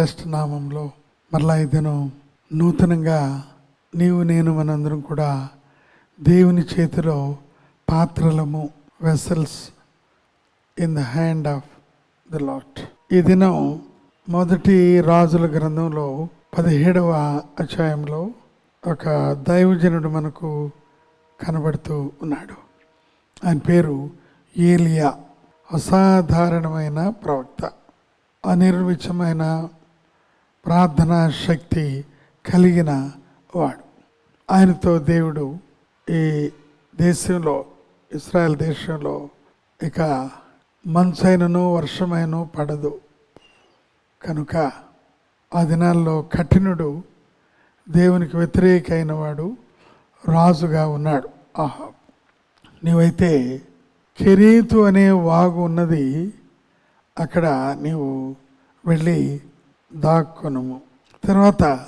శ్రేష్ఠ నామంలో మరలా ఇదను నూతనంగా నీవు నేను మనందరం కూడా దేవుని చేతిలో పాత్రలము vessels in the hand of the Lord ఈ దినం మొదటి రాజుల గ్రంథంలో పదిహేడవ అధ్యాయంలో ఒక దైవజనుడు మనకు కనబడుతూ ఉన్నాడు. ఆయన పేరు ఏలియా అసాధారణమైన ప్రవక్త అనిర్విచమైన ప్రార్థనా శక్తి కలిగిన వాడు. ఆయనతో దేవుడు ఈ దేశంలో ఇస్రాయల్ దేశంలో ఇక మంచైనను వర్షమైనను పడదు. కనుక ఆ దినాల్లో కఠినుడు దేవునికి వ్యతిరేకైన వాడు రాజుగా ఉన్నాడు. ఆహా నీవైతే కెరీతు అనే వాగు ఉన్నది. అక్కడ నీవు వెళ్ళి దాక్కునము. తర్వాత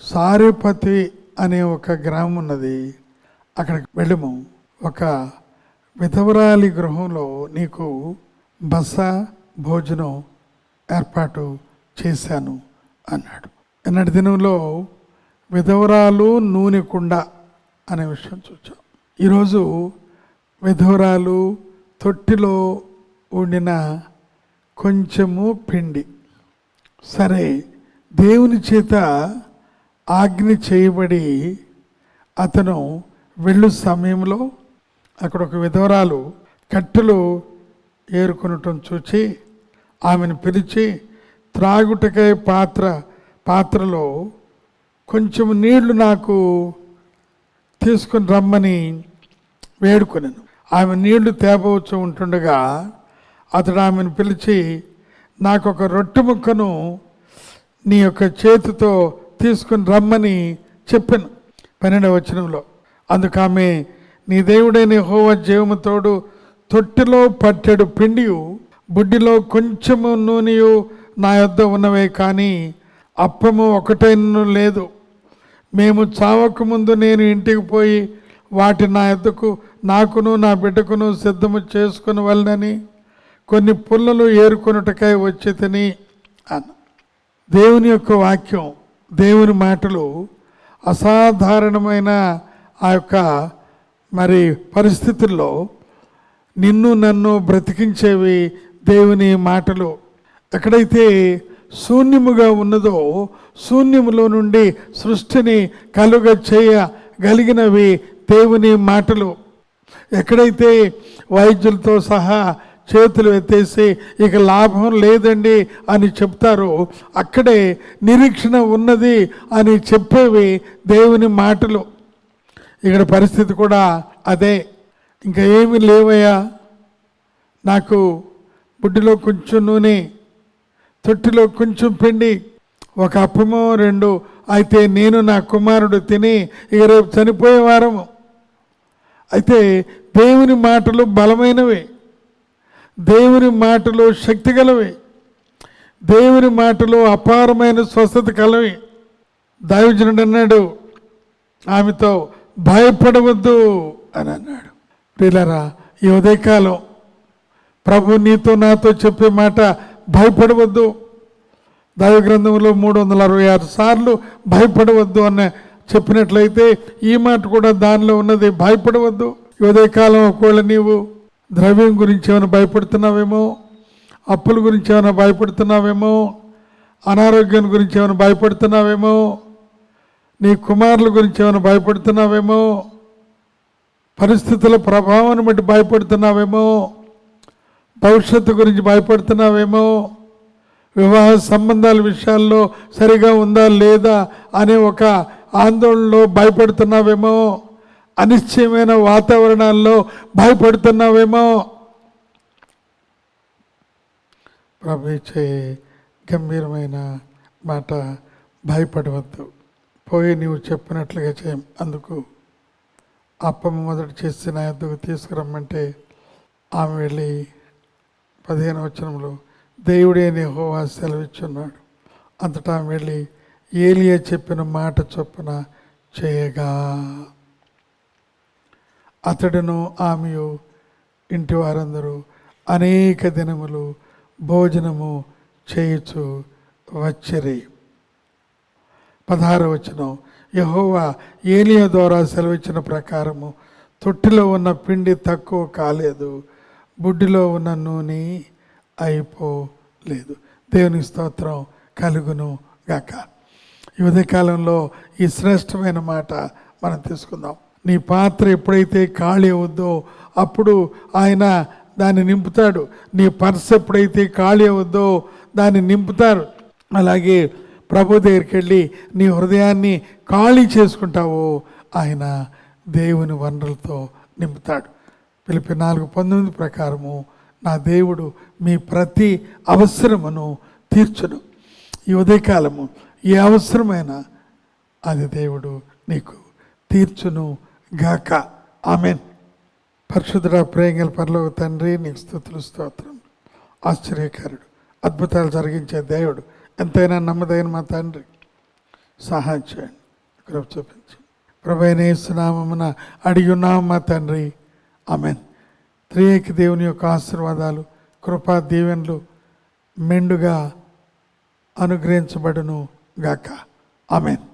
సారేపతి అనే ఒక గ్రామం ఉన్నది. అక్కడికి వెళ్ళము. ఒక విధవరాలి గృహంలో నీకు బస భోజనం ఏర్పాటు చేశాను అన్నాడు. నిన్నటి దినంలో విధవరాలు నూనె కుండ అనే విషయం చూచాం. ఈరోజు విధవరాలు తొట్టిలో ఉండిన కొంచెము పిండి సరే దేవుని చేత ఆజ్ఞ చేయబడి అతను వెళ్ళు సమయంలో అక్కడ ఒక విధవరాలు కట్టెలు ఏరుకొనటం చూచి ఆమెను పిలిచి త్రాగుటకై పాత్ర పాత్రలో కొంచెం నీళ్ళు నాకు తీసుకుని రమ్మని వేడుకొనను. ఆమె నీళ్ళు తేపవచ్చు ఉంటుండగా అతడు ఆమెను పిలిచి నాకు ఒక రొట్టె ముక్కను నీ యొక్క చేతితో తీసుకుని రమ్మని చెప్పాను. పన్నెండవ వచనంలో. అందుకు ఆమె నీ దేవుడైన హోవ జీవముతోడు తొట్టిలో పట్టెడు పిండియు బుడ్డిలో కొంచెము నూనెయు నా యొద్ద ఉన్నవే కానీ అప్పము ఒకటైనను లేదు. మేము చావకముందు నేను ఇంటికి పోయి వాటి నా ఎద్దకు నాకును నా బిడ్డకును సిద్ధము చేసుకుని వలనని కొన్ని పుల్లలు ఏరుకొనుటకై వచ్చేతని అన్న దేవుని యొక్క వాక్యం దేవుని మాటలు అసాధారణమైన ఆ యొక్క మరి పరిస్థితుల్లో నిన్ను నన్ను బ్రతికించేవి దేవుని మాటలు. ఎక్కడైతే శూన్యముగా ఉన్నదో శూన్యములో నుండి సృష్టిని కలుగ చేయగలిగినవి దేవుని మాటలు. ఎక్కడైతే వైద్యులతో సహా చేతులు ఎత్తేసి ఇక లాభం లేదండి అని చెప్తారు. అక్కడే నిరీక్షణ ఉన్నది అని చెప్పేవి దేవుని మాటలు. ఇక్కడ పరిస్థితి కూడా అదే. ఇంకా ఏమి లేవయ్యా? నాకు బుడ్డిలో కొంచెం నూనె తొట్టిలో కొంచెం పిండి ఒక అప్పమో రెండు. అయితే నేను నా కుమారుడు తిని ఇక రేపు చనిపోయే వారము. అయితే దేవుని మాటలు బలమైనవి. దేవుని మాటలో శక్తి కలవి దేవుని మాటలో అపారమైన స్వస్థత కలవి. దైవజనుడు అన్నాడు ఆమెతో భయపడవద్దు అని అన్నాడు. పిల్లరా ఈ ఉదయకాలం ప్రభు నీతో నాతో చెప్పే మాట భయపడవద్దు. దైవ గ్రంథంలో మూడు వందల అరవై ఆరు సార్లు భయపడవద్దు అన్న చెప్పినట్లయితే ఈ మాట కూడా దానిలో ఉన్నది భయపడవద్దు. ఉదయకాలం ఒకవేళ నీవు ద్రవ్యం గురించి ఏమైనా భయపడుతున్నావేమో? అప్పుల గురించి ఏమైనా భయపడుతున్నావేమో? అనారోగ్యం గురించి ఏమైనా భయపడుతున్నావేమో? నీ కుమారుల గురించి ఏమైనా భయపడుతున్నావేమో? పరిస్థితుల ప్రభావాన్ని బట్టి భయపడుతున్నావేమో? భవిష్యత్తు గురించి భయపడుతున్నావేమో? వివాహ సంబంధాల విషయాల్లో సరిగా ఉందా లేదా అనే ఒక ఆందోళనలో భయపడుతున్నావేమో? అనిశ్చయమైన వాతావరణాల్లో భయపడుతున్నావేమో. ప్రభు ఇచ్చే గంభీరమైన మాట భయపడవద్దు. పోయి నీవు చెప్పినట్లుగా చేయ. అందుకు అప్పమ్మ మొదటి చేసి నా ఎద్దుకు తీసుకురమ్మంటే ఆమె వెళ్ళి పదిహేను వచనంలో దేవుడే హోవా సెలవిచ్చున్నాడు. అంతటా ఆమె వెళ్ళి ఏలియా చెప్పిన మాట చొప్పున చేయగా. అతడును ఆమెయు ఇంటి వారందరూ అనేక దినములు భోజనము చేయుచు వచ్చిరి. పదహారు వచనం. యహోవా ఏలియా ద్వారా సెలవిచ్చిన ప్రకారము తొట్టిలో ఉన్న పిండి తక్కువ కాలేదు బుడ్డిలో ఉన్న నూనె అయిపోలేదు. దేవుని స్తోత్రం కలుగును గాక. ఈ ఉదయకాలంలో ఈ శ్రేష్టమైన మాట మనం తీసుకుందాం. నీ పాత్ర ఎప్పుడైతే ఖాళీ అవుద్దో అప్పుడు ఆయన దాన్ని నింపుతాడు. నీ పర్స్ ఎప్పుడైతే ఖాళీ అవుద్దో దాన్ని నింపుతారు. అలాగే ప్రభు దగ్గరికి వెళ్ళి నీ హృదయాన్ని ఖాళీ చేసుకుంటావో ఆయన దేవుని వనరులతో నింపుతాడు. పిలిపి నాలుగు పంతొమ్మిది ప్రకారము నా దేవుడు మీ ప్రతి అవసరమును తీర్చును. ఈ ఉదయకాలము ఏ అవసరమైన అది దేవుడు నీకు తీర్చును గాక. ఆమెన్. పరిశుద్ధుడ ప్రేంగల పరలోక తండ్రి నీకు స్థుతులు స్తోత్రం. ఆశ్చర్యకారుడు అద్భుతాలు జరిగించే దేవుడు. ఎంతైనా నమ్మదైన మా తండ్రి. సహాయం చేయండి. కృప చూపించండి ప్రభైన అడిగి ఉన్నాము మా తండ్రి. ఆమెన్. త్రియేక దేవుని యొక్క ఆశీర్వాదాలు కృపా దీవెనలు మెండుగా అనుగ్రహించబడును గాక. ఆమెన్.